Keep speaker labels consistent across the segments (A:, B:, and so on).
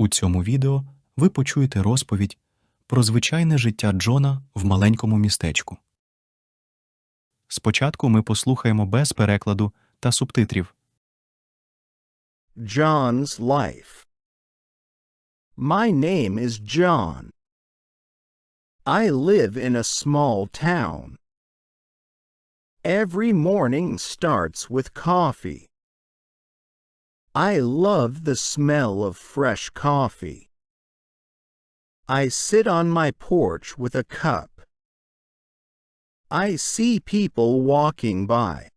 A: У цьому відео ви почуєте розповідь про звичайне життя Джона в маленькому містечку. Спочатку ми послухаємо без перекладу та субтитрів.
B: John's life. My name is John. I live in a small town. Every morning starts with coffee. I love the smell of fresh coffee. I sit on my porch with a cup. I see people walking by.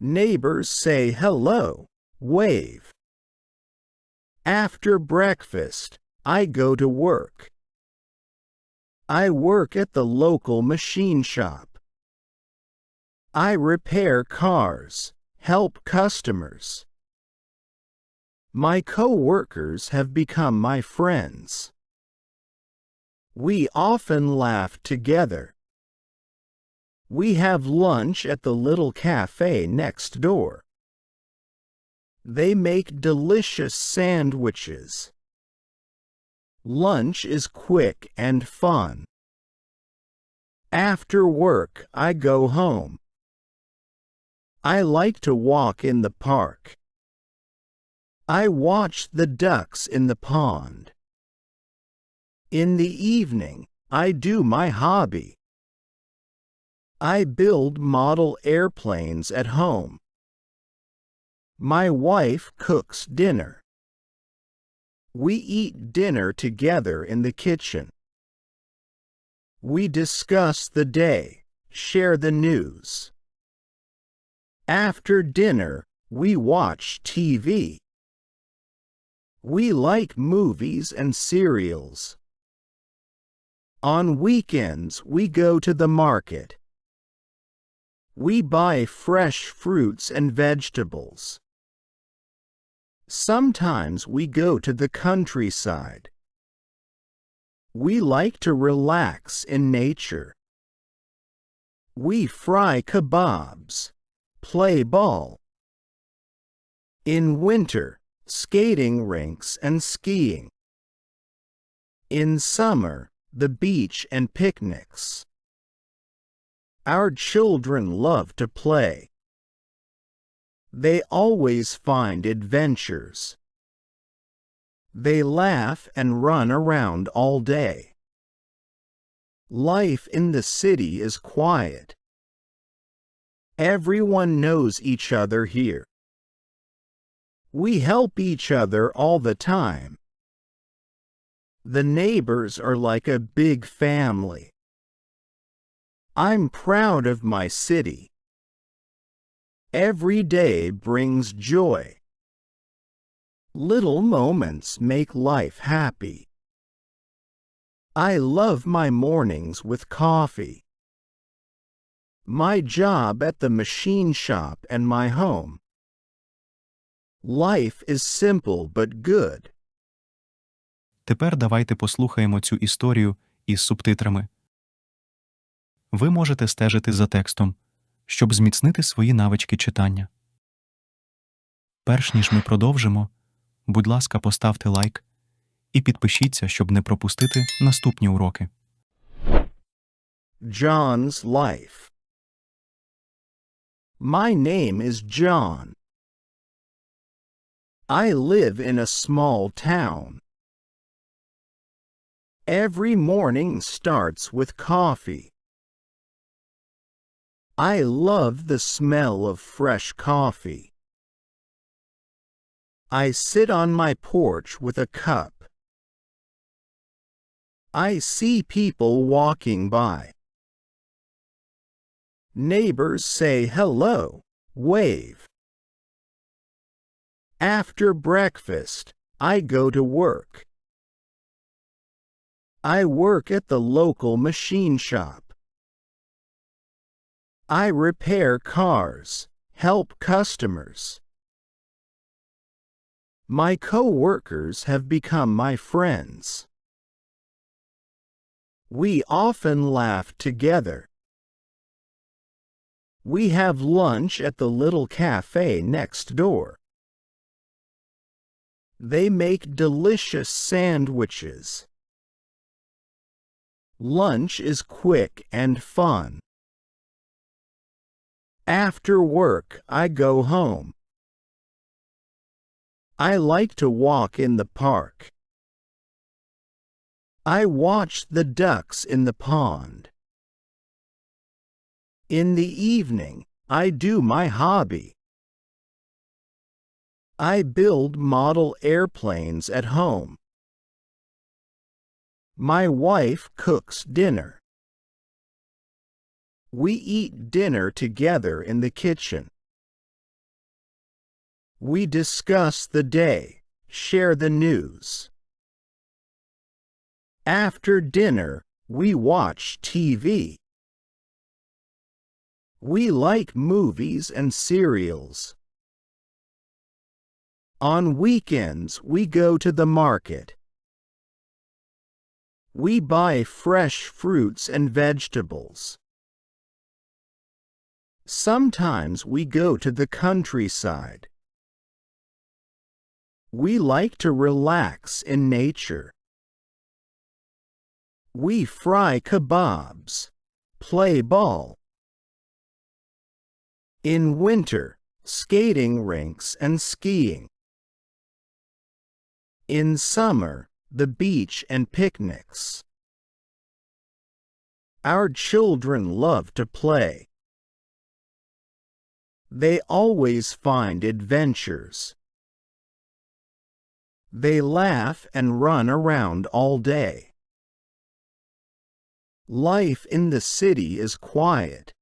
B: Neighbors say hello, wave. After breakfast, I go to work. I work at the local machine shop. I repair cars, help customers. My co-workers have become my friends. We often laugh together. We have lunch at the little cafe next door. They make delicious sandwiches. Lunch is quick and fun. After work, I go home. I like to walk in the park. I watch the ducks in the pond. In the evening, I do my hobby. I build model airplanes at home. My wife cooks dinner. We eat dinner together in the kitchen. We discuss the day, share the news. After dinner, we watch TV. We like movies and serials. On weekends, we go to the market. We buy fresh fruits and vegetables. Sometimes we go to the countryside. We like to relax in nature. We fry kebabs, play ball. In winter, skating rinks and skiing. In summer, the beach and picnics. Our children love to play. They always find adventures. They laugh and run around all day. Life in the city is quiet. Everyone knows each other here. We help each other all the time. The neighbors are like a big family. I'm proud of my city. Every day brings joy. Little moments make life happy. I love my mornings with coffee. My job at the machine shop and my home. Life is simple but good.
A: Тепер давайте послухаємо цю історію із субтитрами. Ви можете стежити за текстом, щоб зміцнити свої навички читання. Перш ніж ми продовжимо, будь ласка, поставте лайк і підпишіться, щоб не пропустити наступні уроки.
B: John's life. My name is John. I live in a small town. Every morning starts with coffee. I love the smell of fresh coffee. I sit on my porch with a cup. I see people walking by. Neighbors say hello, wave. After breakfast, I go to work. I work at the local machine shop. I repair cars, help customers. My co-workers have become my friends. We often laugh together. We have lunch at the little cafe next door. They make delicious sandwiches. Lunch is quick and fun. After work, I go home. I like to walk in the park. I watch the ducks in the pond. In the evening, I do my hobby. I build model airplanes at home. My wife cooks dinner. We eat dinner together in the kitchen. We discuss the day, share the news. After dinner, we watch TV. We like movies and serials. On weekends, we go to the market. We buy fresh fruits and vegetables. Sometimes we go to the countryside. We like to relax in nature. We fry kebabs, play ball. In winter, skating rinks and skiing. In summer, the beach and picnics. Our children love to play. They always find adventures. They laugh and run around all day. Life in the city is quiet.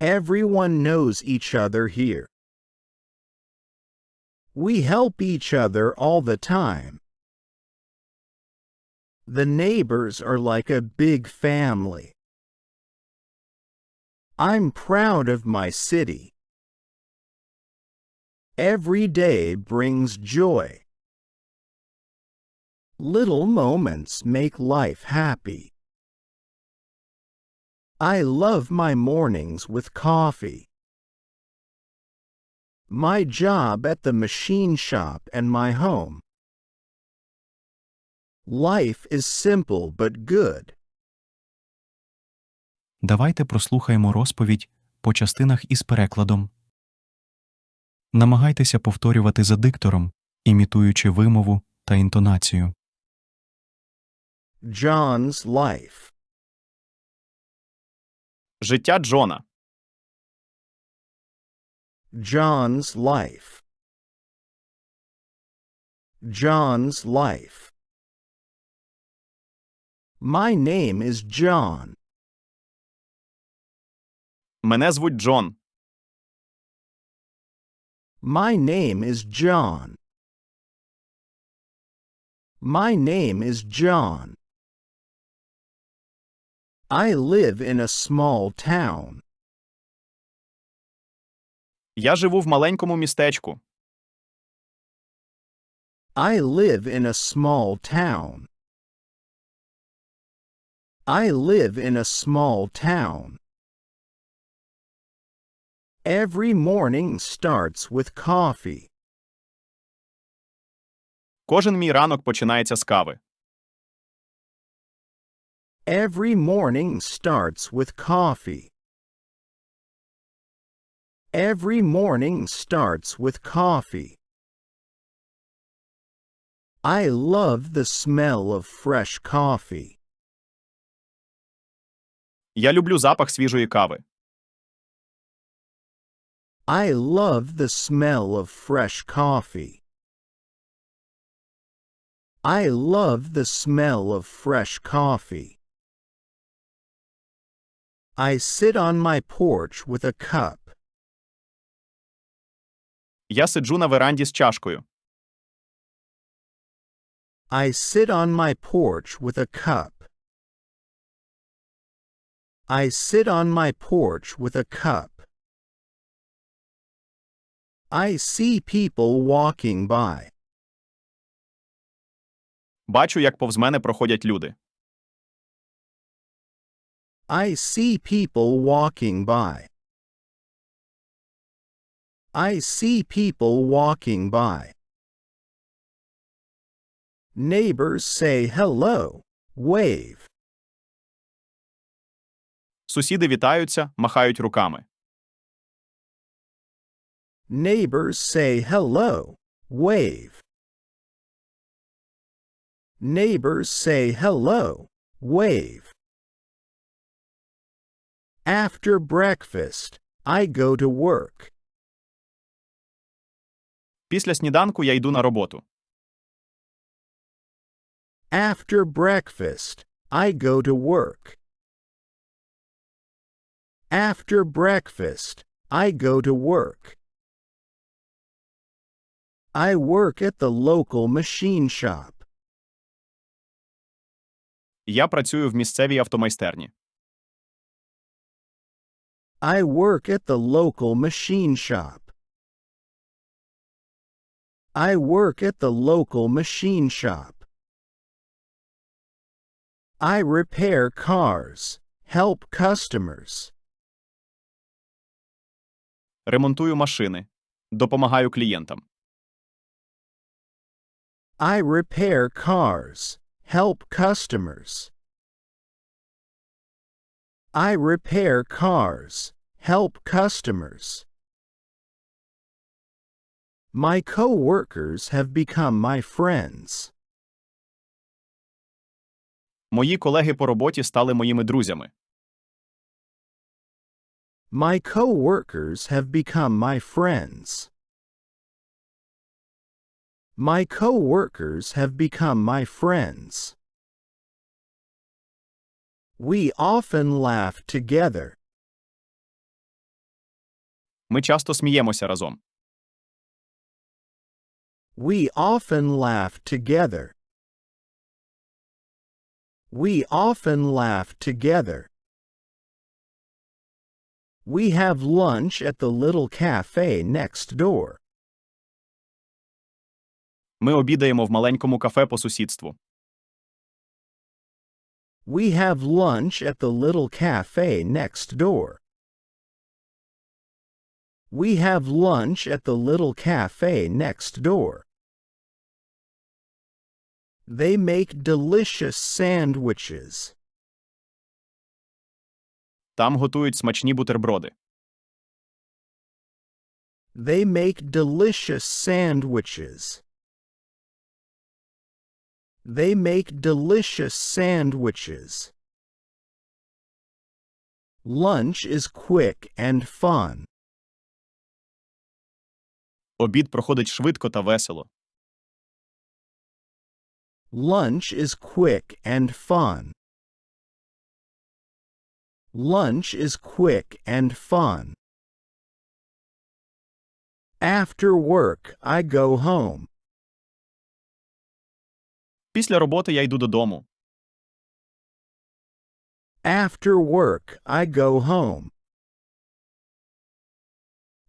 B: Everyone knows each other here. We help each other all the time. The neighbors are like a big family. I'm proud of my city. Every day brings joy. Little moments make life happy. I love my mornings with coffee. My job at the machine shop and my home. Life is simple but good.
A: Давайте прослухаємо розповідь по частинах із перекладом. Намагайтеся повторювати за диктором, імітуючи вимову та інтонацію.
B: John's life.
C: Життя Джона.
B: John's life. John's life. My name is John.
C: Мене звуть Джон.
B: My name is John. My name is John. I live in a small town.
C: Я живу в маленькому містечку.
B: I live in a small town. I live in a small town. Every morning starts with coffee.
C: Кожен мій ранок починається з кави.
B: Every morning starts with coffee. Every morning starts with coffee. I love the smell of fresh coffee.
C: Я люблю запах свіжої кави.
B: I love the smell of fresh coffee. I love the smell of fresh coffee. I sit on my porch with a cup.
C: Я сиджу на веранді з чашкою.
B: I sit on my porch with a cup. I sit on my porch with a cup. I see people walking by.
C: Бачу, як повз мене проходять люди.
B: I see people walking by. I see people walking by. Neighbors say hello, wave.
C: Сусіди вітаються, махають руками.
B: Neighbors say hello, wave. Neighbors say hello, wave. After breakfast, I go to work.
C: Після сніданку я йду на роботу.
B: After breakfast, I go to work. After breakfast, I go to work. I work at the local machine shop.
C: Я працюю в місцевій автомайстерні.
B: I work at the local machine shop. I work at the local machine shop. I repair cars, help customers.
C: Ремонтую машини. Допомагаю клієнтам.
B: I repair cars, help customers. I repair cars, help customers. My coworkers have become my friends.
C: Мої колеги по роботі стали моїми друзями.
B: My coworkers have become my friends. My coworkers have become my friends. We often laugh together.
C: Ми часто сміємося разом.
B: We often laugh together. We often laugh together. We have lunch at the little cafe next door.
C: Ми обідаємо в маленькому кафе по сусідству.
B: We have lunch at the little cafe next door. We have lunch at the little cafe next door. They make delicious sandwiches.
C: Там готують смачні бутерброди.
B: They make delicious sandwiches. They make delicious sandwiches. Lunch is quick and fun.
C: Обід проходить швидко та весело.
B: Lunch is quick and fun. Lunch is quick and fun. After work, I go home.
C: Після роботи я йду додому.
B: After work, I go home.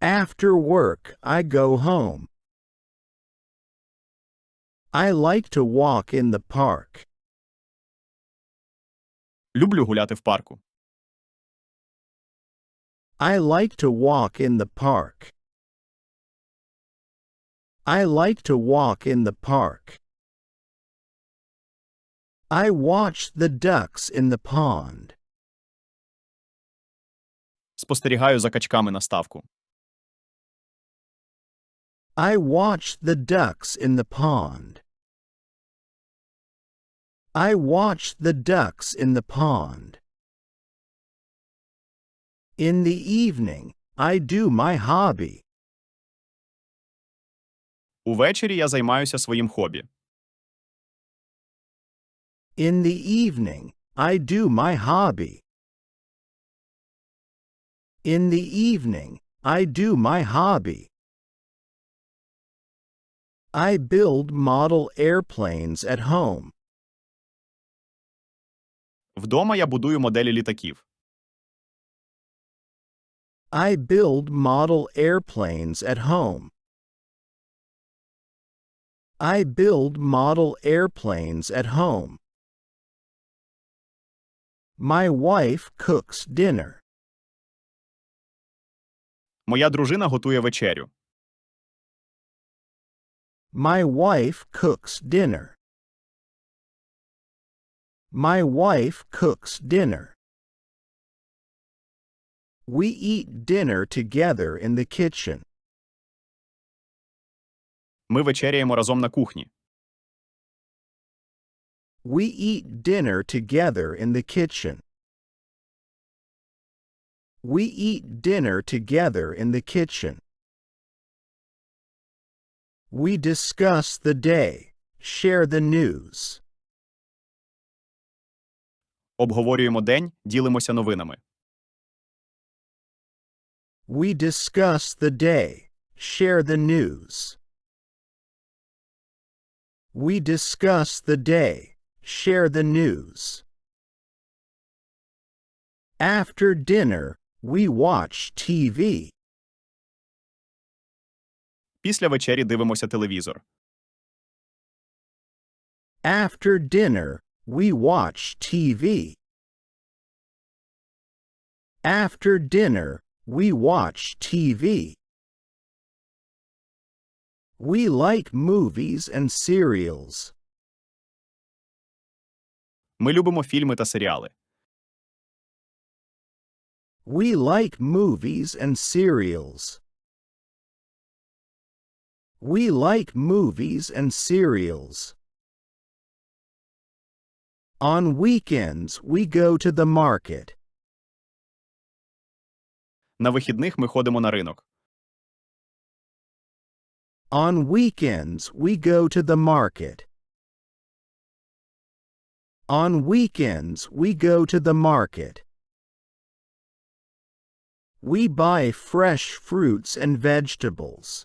B: After work, I go home. I like to walk in the park.
C: Люблю гуляти в парку.
B: I like to walk in the park. I like to walk in the park. I watch the ducks in the pond.
C: Спостерігаю за качками на ставку.
B: I watch the ducks in the pond. I watch the ducks in the pond. In the evening, I do my hobby.
C: Увечері я займаюся своїм хобі.
B: In the evening, I do my hobby. In the evening, I do my hobby. I build model airplanes at home.
C: Вдома я будую моделі літаків.
B: I build model airplanes at home. I build model airplanes at home. My wife cooks dinner.
C: Моя дружина готує вечерю.
B: My wife cooks dinner. My wife cooks dinner. We eat dinner together in the kitchen.
C: Ми вечеряємо разом на кухні.
B: We eat dinner together in the kitchen. We eat dinner together in the kitchen. We discuss the day, share the news.
C: Обговорюємо день, ділимося новинами.
B: We discuss the day, share the news. We discuss the day, share the news. After dinner, we watch TV.
C: Після вечері дивимося телевізор.
B: After dinner, we watch TV. After dinner, we watch TV. We like movies and serials.
C: Ми любимо фільми та серіали.
B: We like movies and serials. We like movies and serials. On weekends, we go to the market.
C: На вихідних ми ходимо на ринок.
B: On weekends, we go to the market. On weekends, we go to the market. We buy fresh fruits and vegetables.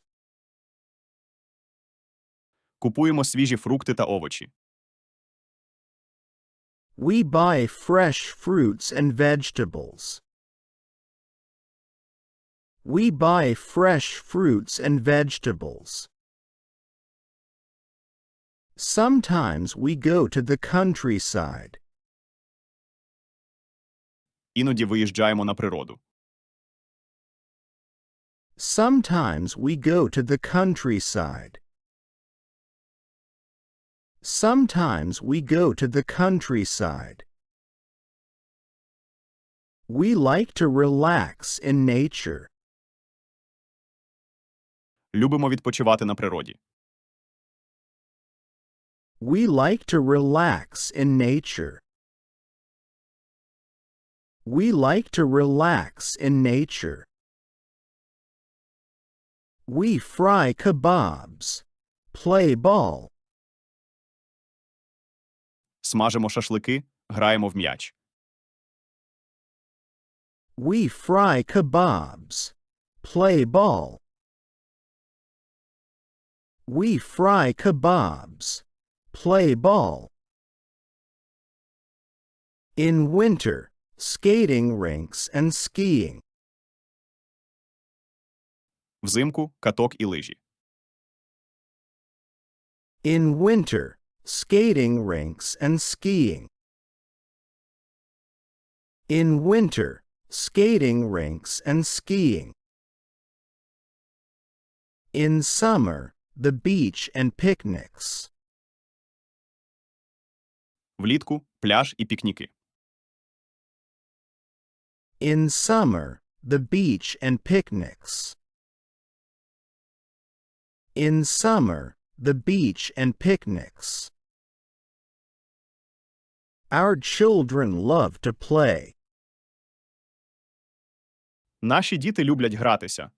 C: Купуємо свіжі фрукти та овочі.
B: We buy fresh fruits and vegetables. We buy fresh fruits and vegetables. Sometimes we go to the countryside.
C: Іноді виїжджаємо на природу.
B: Sometimes we go to the countryside. Sometimes we go to the countryside. We like to relax in nature.
C: Любимо відпочивати на природі.
B: We like to relax in nature. We like to relax in nature. We fry kebabs, play ball.
C: Смажимо шашлики, граємо в м'яч.
B: We fry kebabs, play ball. We fry kebabs, play ball. In winter, skating rinks and skiing.
C: Взимку каток і лижі.
B: In winter, skating rinks and skiing. In winter, skating rinks and skiing. In summer, the beach and picnics.
C: Влітку пляж і пікніки.
B: In summer, the beach and picnics. In summer, the beach and picnics. Our children love to play.
C: Наші діти люблять гратися.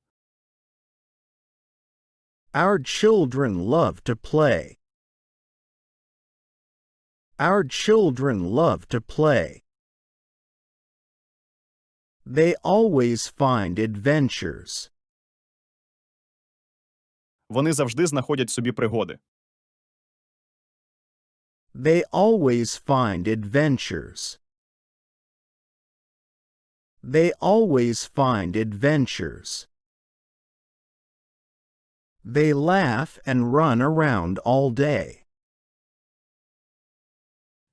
B: Our children love to play. Our children love to play. They always find adventures.
C: Вони завжди знаходять собі пригоди.
B: They always find adventures. They always find adventures. They laugh and run around all day.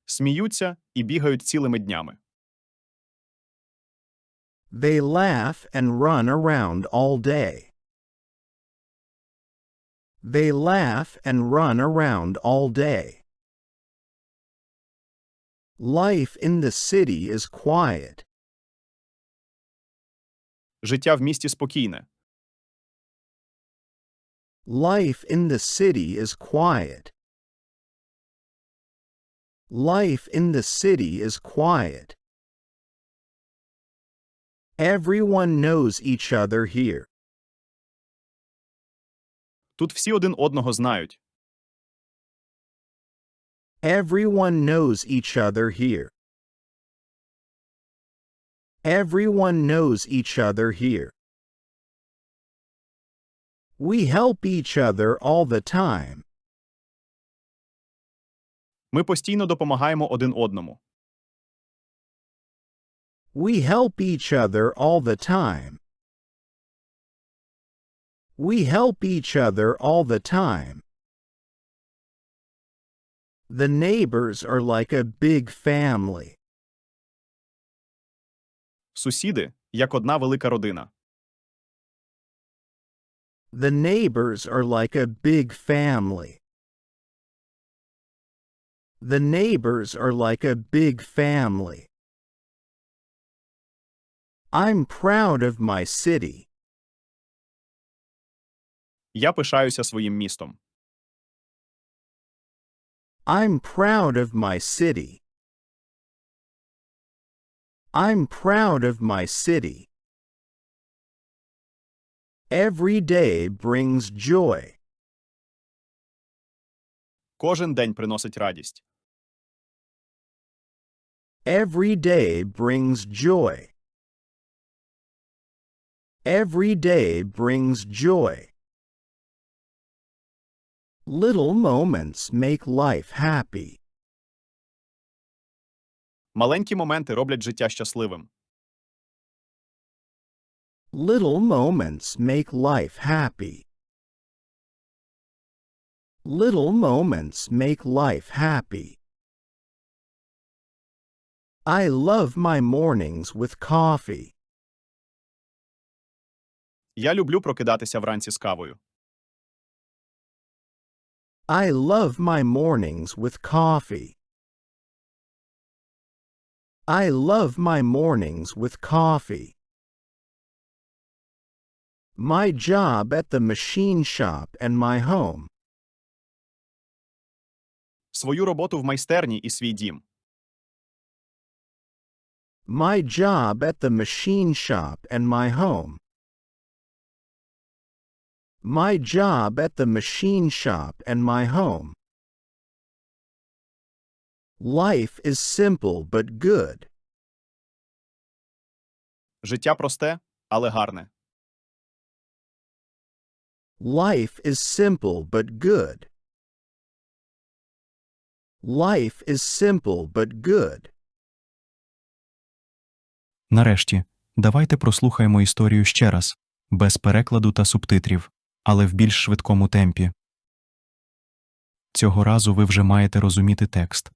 C: Сміються і бігають цілими днями.
B: They laugh and run around all day. They laugh and run around all day. Life in the city is quiet.
C: Життя в місті спокійне.
B: Life in the city is quiet. Life in the city is quiet. Everyone knows each other here.
C: Тут всі один одного знають.
B: Everyone knows each other here. Everyone knows each other here. We help each other all the time.
C: Ми постійно допомагаємо один одному.
B: We help each other all the time. We help each other all the time. The neighbors are like a big family.
C: Сусіди як одна велика родина.
B: The neighbors are like a big family. The neighbors are like a big family. I'm proud of my city.
C: Я пишаюся своїм містом.
B: I'm proud of my city. I'm proud of my city. Every day brings joy.
C: Кожен день приносить радість.
B: Every day brings joy. Every day brings joy. Little moments make life happy.
C: Маленькі моменти роблять життя щасливим.
B: Little moments make life happy. Little moments make life happy. I love my mornings with coffee.
C: Я люблю прокидатися вранці з кавою.
B: I love my mornings with coffee. I love my mornings with coffee. My job at the machine shop and my home.
C: Свою роботу в майстерні і свій дім.
B: My job at the machine shop and my home. My job at the machine shop and my home. Life is simple but good.
C: Життя просте, але гарне.
B: Life is simple but good. Life is simple but good.
A: Нарешті, давайте прослухаємо історію ще раз, без перекладу та субтитрів, але в більш швидкому темпі. Цього разу ви вже маєте розуміти текст.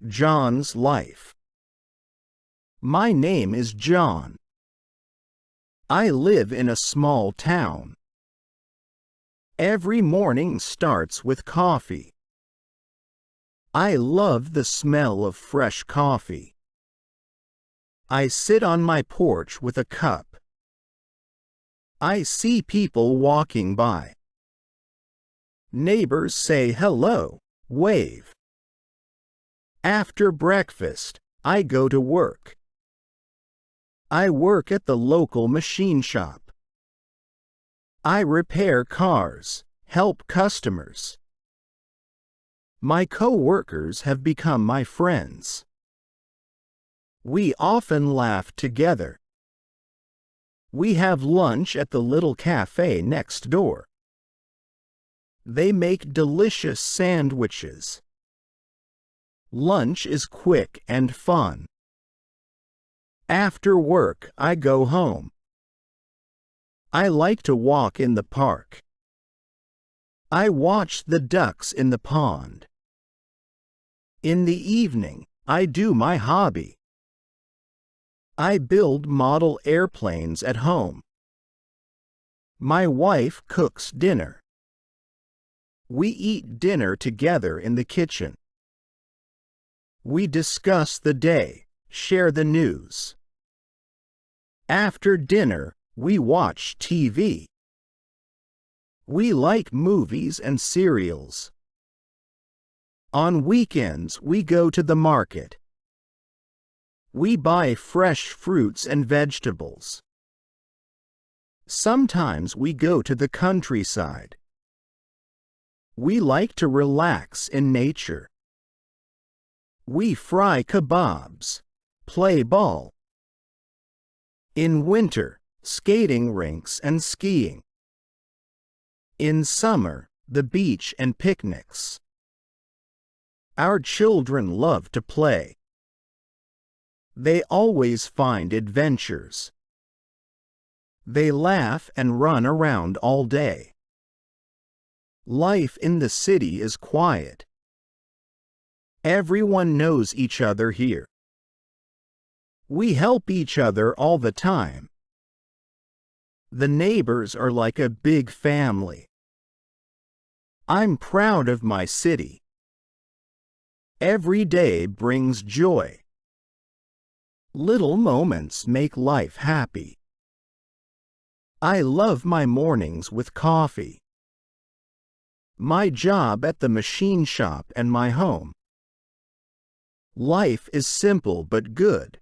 B: John's life. My name is John. I live in a small town. Every morning starts with coffee. I love the smell of fresh coffee. I sit on my porch with a cup. I see people walking by. Neighbors say hello, wave. After breakfast, I go to work. I work at the local machine shop. I repair cars, help customers. My co-workers have become my friends. We often laugh together. We have lunch at the little cafe next door. They make delicious sandwiches. Lunch is quick and fun. After work, I go home. I like to walk in the park. I watch the ducks in the pond. In the evening, I do my hobby. I build model airplanes at home. My wife cooks dinner. We eat dinner together in the kitchen. We discuss the day, share the news. After dinner, we watch TV. We like movies and serials. On weekends, we go to the market. We buy fresh fruits and vegetables. Sometimes we go to the countryside. We like to relax in nature. We fry kebabs, play ball. In winter, skating rinks and skiing. In summer, the beach and picnics. Our children love to play. They always find adventures. They laugh and run around all day. Life in the city is quiet. Everyone knows each other here. We help each other all the time. The neighbors are like a big family. I'm proud of my city. Every day brings joy. Little moments make life happy. I love my mornings with coffee. My job at the machine shop and my home. Life is simple but good.